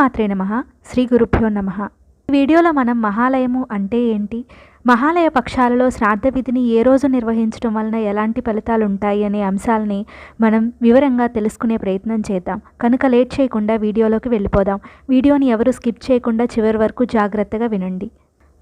మాత్రే నమ. శ్రీ గురుభ్యో నమ. ఈ వీడియోలో మనం మహాలయము అంటే ఏంటి? మహాలయ పక్షాలలో శ్రాద్ధ విధిని ఏ రోజు నిర్వహించడం వలన ఎలాంటి ఫలితాలు ఉంటాయి అనే అంశాలని మనం వివరంగా తెలుసుకునే ప్రయత్నం చేద్దాం. కనుక లేట్ చేయకుండా వీడియోలోకి వెళ్ళిపోదాం. వీడియోని ఎవరు స్కిప్ చేయకుండా చివరి వరకు జాగ్రత్తగా వినండి.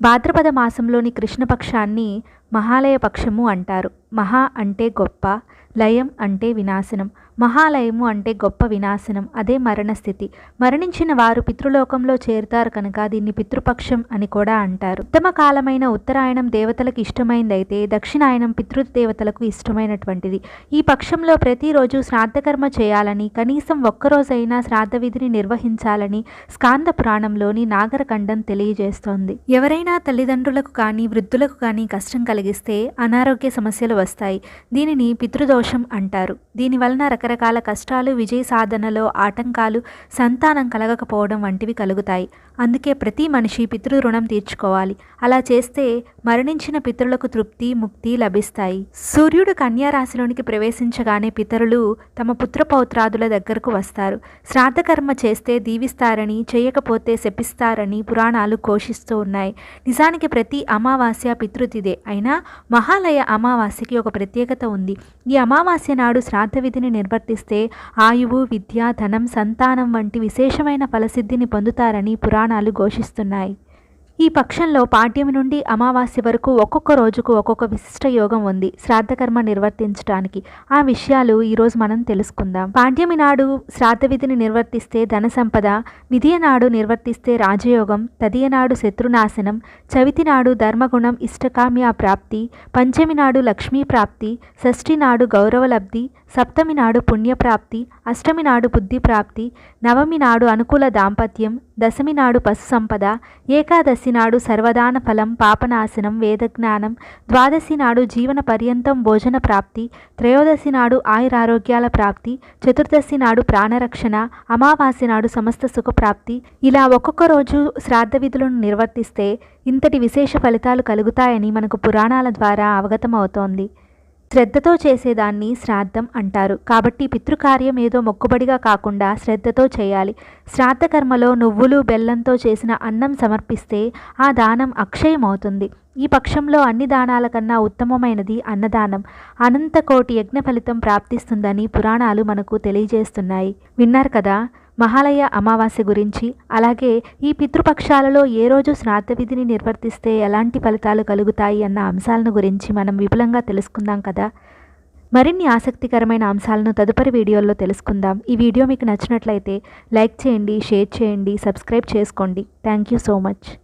భాద్రపద మాసంలోని కృష్ణపక్షాన్ని మహాలయ పక్షము అంటారు. మహా అంటే గొప్ప లయం అంటే వినాశనం. మహాలయము అంటే గొప్ప వినాశనం అదే మరణస్థితి. మరణించిన వారు పితృలోకంలో చేరుతారు కనుక దీన్ని పితృపక్షం అని కూడా అంటారు. ఉత్తమ కాలమైన ఉత్తరాయణం దేవతలకు ఇష్టమైందైతే దక్షిణాయనం పితృదేవతలకు ఇష్టమైనటువంటిది. ఈ పక్షంలో ప్రతిరోజు శ్రాద్ధకర్మ చేయాలని కనీసం ఒక్కరోజైనా శ్రాద్ధ విధిని నిర్వహించాలని స్కాంద పురాణంలోని నాగరఖండం తెలియజేస్తోంది. ఎవరైనా తల్లిదండ్రులకు కానీ వృద్ధులకు కానీ కష్టం కలిగిస్తే అనారోగ్య సమస్యలు వస్తాయి. దీనిని పితృదోషం అంటారు. దీని వలన రకరకాల కష్టాలు విజయ సాధనలో ఆటంకాలు సంతానం కలగకపోవడం వంటివి కలుగుతాయి. అందుకే ప్రతి మనిషి పితృ రుణం తీర్చుకోవాలి. అలా చేస్తే మరణించిన పితరులకు తృప్తి ముక్తి లభిస్తాయి. సూర్యుడు కన్యారాశిలోనికి ప్రవేశించగానే పితరులు తమ పుత్రపౌత్రాదుల దగ్గరకు వస్తారు. శ్రాద్ధకర్మ చేస్తే దీవిస్తారని చేయకపోతే శపిస్తారని పురాణాలు ఘోషిస్తూ ఉన్నాయి. నిజానికి ప్రతి అమావాస్య పితృతిదే అయినా మహాలయ అమావాస్యకి ఒక ప్రత్యేకత ఉంది. ఈ అమావాస్య నాడు శ్రాద్ధ విధిని నిర్వర్తిస్తే ఆయువు విద్య ధనం సంతానం వంటి విశేషమైన ఫలసిద్ధిని పొందుతారని పురాణాలు ఘోషిస్తున్నాయి. ఈ పక్షంలో పాడ్యమి నుండి అమావాస్య వరకు ఒక్కొక్క రోజుకు ఒక్కొక్క విశిష్ట యోగం ఉంది. శ్రాద్ధకర్మ నిర్వర్తించడానికి ఆ విషయాలు ఈరోజు మనం తెలుసుకుందాం. పాడ్యమి నాడు శ్రాద్ధ విధిని నిర్వర్తిస్తే ధన సంపద విధియ నాడు నిర్వర్తిస్తే రాజయోగం తదియ నాడు శత్రునాశనం చవితి నాడు ధర్మగుణం ఇష్టకామ్య ప్రాప్తి పంచమి నాడు లక్ష్మీ ప్రాప్తి షష్ఠి నాడు గౌరవలబ్ధి సప్తమి నాడు పుణ్యప్రాప్తి అష్టమి నాడు బుద్ధి ప్రాప్తి నవమి నాడు అనుకూల దాంపత్యం దశమి నాడు పశు సంపద ఏకాదశి నాడు సర్వదాన ఫలం పాపనాశనం వేదజ్ఞానం ద్వాదశి నాడు జీవన పర్యంతం భోజన ప్రాప్తి త్రయోదశి నాడు ఆయురారోగ్యాల ప్రాప్తి చతుర్దశి నాడు ప్రాణరక్షణ అమావాస్య నాడు సమస్త సుఖప్రాప్తి. ఇలా ఒక్కొక్క రోజు శ్రాద్ధ విధులను నిర్వర్తిస్తే ఇంతటి విశేష ఫలితాలు కలుగుతాయని మనకు పురాణాల ద్వారా అవగతమవుతోంది. శ్రద్ధతో చేసేదాన్ని శ్రాద్ధం అంటారు. కాబట్టి పితృకార్యం ఏదో మొక్కుబడిగా కాకుండా శ్రద్ధతో చేయాలి. శ్రాద్ధ కర్మలో నువ్వులు బెల్లంతో చేసిన అన్నం సమర్పిస్తే ఆ దానం అక్షయమవుతుంది. ఈ పక్షంలో అన్ని దానాల కన్నా ఉత్తమమైనది అన్నదానం. అనంతకోటి యజ్ఞ ఫలితం ప్రాప్తిస్తుందని పురాణాలు మనకు తెలియజేస్తున్నాయి. విన్నారు కదా? మహాలయ అమావాస్య గురించి అలాగే ఈ పితృపక్షాలలో ఏ రోజు శ్రాద్ధ విధిని నిర్వర్తిస్తే ఎలాంటి ఫలితాలు కలుగుతాయి అన్న అంశాలను గురించి మనం విపులంగా తెలుసుకుందాం కదా. మరిన్ని ఆసక్తికరమైన అంశాలను తదుపరి వీడియోల్లో తెలుసుకుందాం. ఈ వీడియో మీకు నచ్చినట్లయితే లైక్ చేయండి షేర్ చేయండి సబ్స్క్రైబ్ చేసుకోండి. Thank you so much.